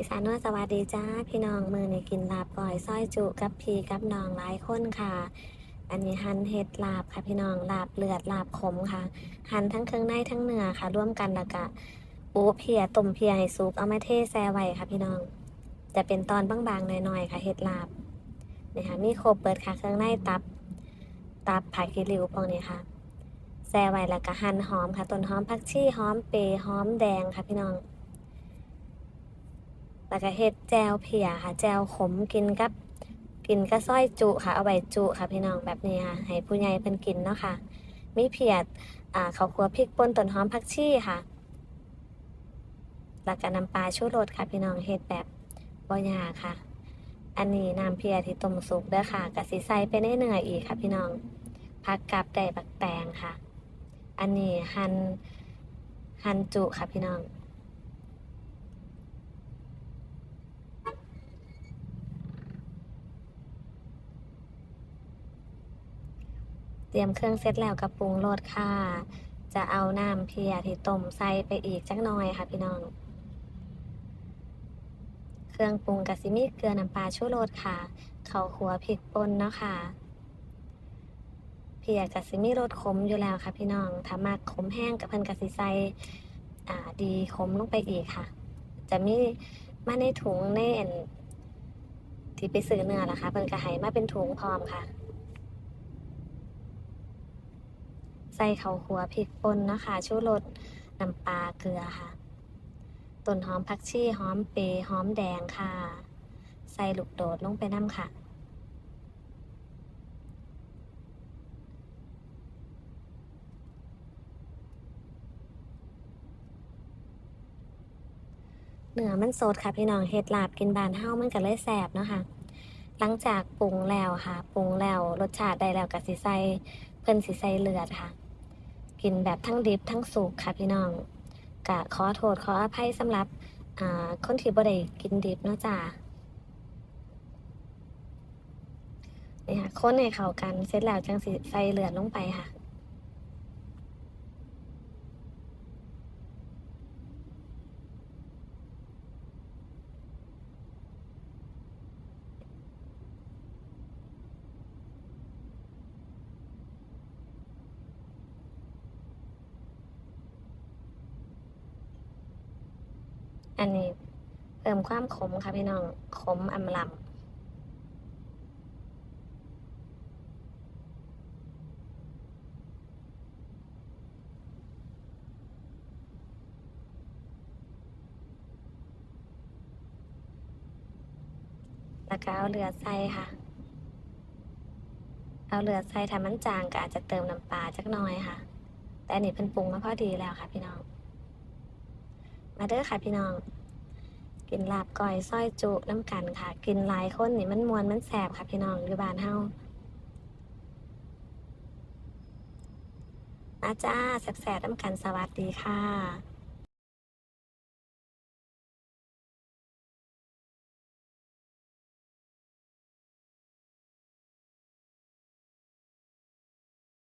อีสานนวสวัสดีจ้าพี่น้องมือนี่กินลาบก่อยซอยจุกับพีกับน้องหลายคนค่ะ อันนี้หั่นเห็ดลาบค่ะพี่น้องลาบเลือดลาบขมค่ะ หั่นทั้งเครื่องในทั้งเนื้อค่ะ ร่วมกันแล้วก็ปูเพียต้มเพียให้สุกเอามาเทแซไว้ค่ะพี่น้อง จะเป็นตอนบางๆหน่อยๆค่ะเห็ดลาบนี่ค่ะมีโคเปิดค่ะเครื่องในตับ ตับผักกีริวพวกนี้ค่ะแซไว้แล้วก็หั่นหอมค่ะต้นหอมผักชีหอมเปรย์หอมแดงค่ะพี่น้อง แล้วก็เฮ็ดแจวเพียค่ะ แจวขมกินกับกินกับซอยจุค่ะ เอาไว้จุค่ะพี่น้องแบบนี้ค่ะ ให้ผู้ใหญ่เพิ่นกินเนาะค่ะ มีเพียอ่าข้าวคั่วพริกป่นต้นหอมผักชีค่ะ แล้วก็น้ำปลาชูรสค่ะ พี่น้องเฮ็ดแบบบ่ยากค่ะ อันนี้น้ำเพียที่ต้มสุกเด้อค่ะกะสิใส่ไปในเนื้ออีกค่ะ พี่น้องผักกับได้บักแตงค่ะ อันนี้หั่นหั่นจุค่ะพี่น้อง เตรียมเครื่องเสร็จแล้วกับปรุงรสค่ะ จะเอาน้ำเพียที่ต้มใส่ไปอีกจักหน่อยค่ะพี่น้อง เครื่องปรุงกะซิมีเกลือน้ำปลาชูรสค่ะเขาวขัวพริกป่นเนาะค่ะเพียกะซิมีรสขมอยู่แล้วค่ะ พี่น้องถ้ามากขมแห้งกับเพิ่นกะสิใส่ดีขมลงไปอีกค่ะ จะมีมาในถุงในที่ไปซื้อเนื้อล่ะค่ะเพิ่นก็ให้มาเป็นถุงพร้อมค่ะ ใส่ข้าหัวพริกป่นนะคะชูรสน้ำปลาเกลือค่ะต้นหอมผักชีหอมเปรย์หอมแดงค่ะ ใส่ลูกโดดลงไปน้ำค่ะ เนื้อมันสดค่ะพี่น้องเฮ็ดลาบกินบานเฮ้ามันก็เลยแสบเนาะค่ะหลังจากปรุงแล้วค่ะ ปรุงแล้วรสชาติได้แล้วก็สิใสเพิ่นสิใสเลือดค่ะ กินแบบทั้งดิบทั้งสุกค่ะพี่น้องกะขอโทษขออภัยสำหรับคนที่บ่ได้กินดิบเนาะจ้านี่ค่ะคนให้เข้ากันเสร็จแล้วจังสิใส่เลือดลงไปค่ะ อันนี้เพิ่มความขมค่ะพี่น้อง ขมอำลำแล้วก็เอาเลือดใส่ค่ะ เอาเลือดใส่ถ้ามันจางก็อาจจะเติมน้ำปลาจักหน่อยค่ะ แต่อันนี้เพิ่นปรุงมาพอดีแล้วค่ะพี่น้อง มาเด้อค่ะพี่น้อง กินลาบก้อยซอยจุน้ำกันค่ะ กินหลายคนนี่มันมวนมันแสบค่ะพี่น้องอยู่บ้านเฮามาจ้าแสบๆน้ำกันสวัสดีค่ะ